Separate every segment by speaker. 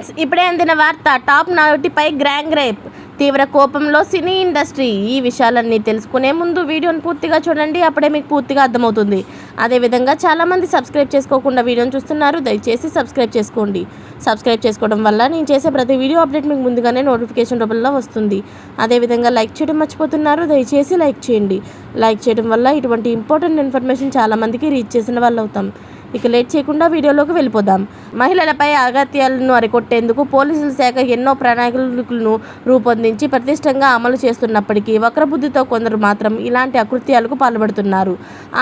Speaker 1: Friends ఇప్పుడే అందిన వార్త టాప్ నాటిపై గ్రాంగ్ రేప్ తీవ్ర కోపంలో సినీ ఇండస్ట్రీ. ఈ విషయాలన్నీ తెలుసుకునే ముందు వీడియోని పూర్తిగా చూడండి అప్పుడే మీకు పూర్తిగా అర్థమవుతుంది. అదేవిధంగా చాలామంది సబ్స్క్రైబ్ చేసుకోకుండా వీడియోని చూస్తున్నారు దయచేసి సబ్స్క్రైబ్ చేసుకోండి. సబ్స్క్రైబ్ చేసుకోవడం వల్ల నేను చేసే ప్రతి వీడియో అప్డేట్ మీకు ముందుగానే నోటిఫికేషన్ రూపంలో వస్తుంది. అదేవిధంగా లైక్ చేయడం మర్చిపోతున్నారు దయచేసి లైక్ చేయండి. లైక్ చేయడం వల్ల ఇటువంటి ఇంపార్టెంట్ ఇన్ఫర్మేషన్ చాలామందికి రీచ్ చేసిన వాళ్ళు అవుతాం ఇక లేట్ చేయకుండా వీడియోలోకి వెళ్ళిపోదాం. మహిళలపై అగత్యాలను అరికొట్టేందుకు పోలీసుల శాఖ ఎన్నో ప్రణాళికలను రూపొందించి ప్రతిష్టంగా అమలు చేస్తున్నప్పటికీ వక్రబుద్ధితో కొందరు మాత్రం ఇలాంటి అకృత్యాలకు పాల్పడుతున్నారు.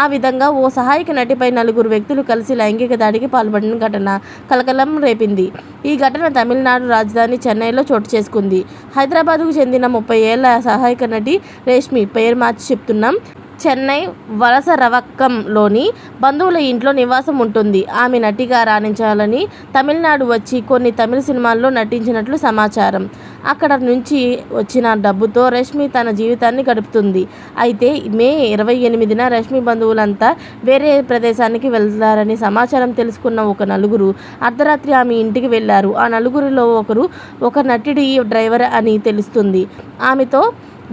Speaker 1: ఆ విధంగా ఓ సహాయక నటిపై నలుగురు వ్యక్తులు కలిసి లైంగిక దాడికి పాల్పడిన ఘటన కలకలం రేపింది. ఈ ఘటన తమిళనాడు రాజధాని చెన్నైలో చోటు చేసుకుంది. హైదరాబాద్కు చెందిన ముప్పై ఏళ్ళ సహాయక నటి రేష్మి పేరు మార్చి చెప్తున్నాం. చెన్నై వలస రవక్కంలోని బంధువుల ఇంట్లో నివాసం ఉంటుంది. ఆమె నటిగా రాణించాలని తమిళనాడు వచ్చి కొన్ని తమిళ సినిమాల్లో నటించినట్లు సమాచారం. అక్కడ నుంచి వచ్చిన డబ్బుతో రష్మి తన జీవితాన్ని గడుపుతుంది. అయితే మే ఇరవై ఎనిమిదిన రష్మి బంధువులంతా వేరే ప్రదేశానికి వెళ్తారని సమాచారం తెలుసుకున్న ఒక నలుగురు అర్ధరాత్రి ఆమె ఇంటికి వెళ్ళారు ఆ నలుగురిలో ఒకరు ఒక నటుడి డ్రైవర్ అని తెలుస్తుంది. ఆమెతో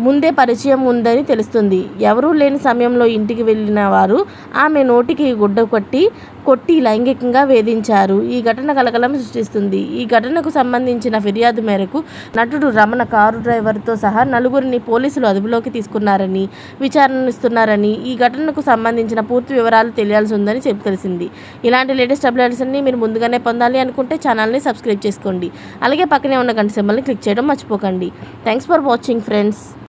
Speaker 1: ముందే పరిచయం ఉందని తెలుస్తుంది. ఎవరూ లేని సమయంలో ఇంటికి వెళ్ళిన వారు ఆమె నోటికి గుడ్డ కొట్టి కొట్టి లైంగికంగా వేధించారు. ఈ ఘటన కలకలం సృష్టిస్తుంది. ఈ ఘటనకు సంబంధించిన ఫిర్యాదు మేరకు నటుడు రమణ కారు డ్రైవర్తో సహా నలుగురిని పోలీసులు అదుపులోకి తీసుకున్నారని విచారణిస్తున్నారని ఈ ఘటనకు సంబంధించిన పూర్తి వివరాలు తెలియాల్సి ఉందని చెప్పి తెలిసింది. ఇలాంటి లేటెస్ట్ అప్డేట్స్ అన్ని మీరు ముందుగానే పొందాలి అనుకుంటే ఛానల్ని సబ్స్క్రైబ్ చేసుకోండి. అలాగే పక్కనే ఉన్న గంట సింబల్ని క్లిక్ చేయడం మర్చిపోకండి. Thanks for watching friends